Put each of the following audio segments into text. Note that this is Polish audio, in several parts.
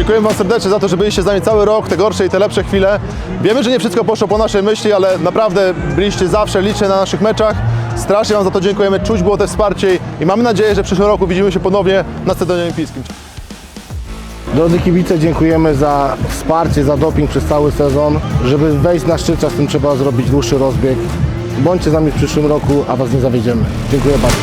Dziękujemy Wam serdecznie za to, że byliście z nami cały rok, te gorsze i te lepsze chwile. Wiemy, że nie wszystko poszło po naszej myśli, ale naprawdę byliście zawsze licznie na naszych meczach. Strasznie Wam za to dziękujemy, czuć było te wsparcie i mamy nadzieję, że w przyszłym roku widzimy się ponownie na Stadionie Olimpijskim. Drodzy kibice, dziękujemy za wsparcie, za doping przez cały sezon. Żeby wejść na szczyt, czasem trzeba zrobić dłuższy rozbieg. Bądźcie z nami w przyszłym roku, a Was nie zawiedziemy. Dziękuję bardzo.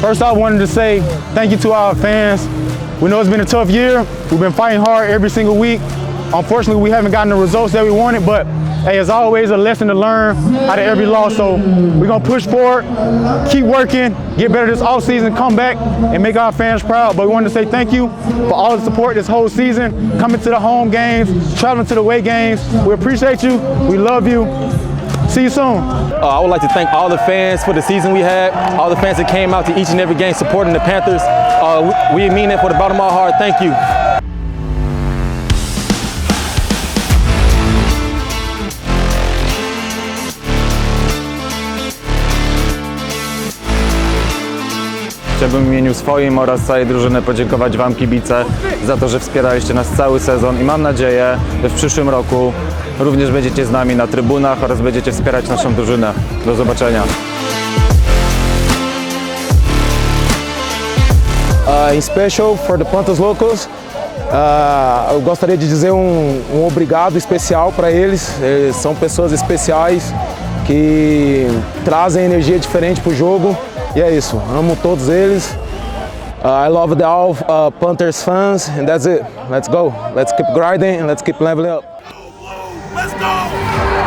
First, I wanted to say thank you to our fans. We know it's been a tough year. We've been fighting hard every single week. Unfortunately, we haven't gotten the results that we wanted, but hey, as always, a lesson to learn out of every loss. So we're gonna push forward, keep working, get better this off season, come back and make our fans proud. But we wanted to say thank you for all the support this whole season, coming to the home games, traveling to the away games. We appreciate you. We love you. See you soon. Uh, I would like to thank all the fans for the season we had, all the fans that came out to each and every game supporting the Panthers. Uh, we, we mean it for the bottom of our heart. Thank you. Chciałbym w imieniu swoim oraz całej drużyny podziękować Wam kibice za to, że wspieraliście nas cały sezon i mam nadzieję, że w przyszłym roku również będziecie z nami na trybunach oraz będziecie wspierać naszą drużynę. Do zobaczenia. Uh, em special for the Panthers Locals. Uh, eu gostaria de dizer um, um obrigado especial para eles. Eles são pessoas especiais que trazem energia diferente para o jogo. E é isso. Amo todos eles. Uh, I love the all uh, Panthers fans, and that's it. Let's go. Let's keep grinding and let's keep leveling up. Let's go!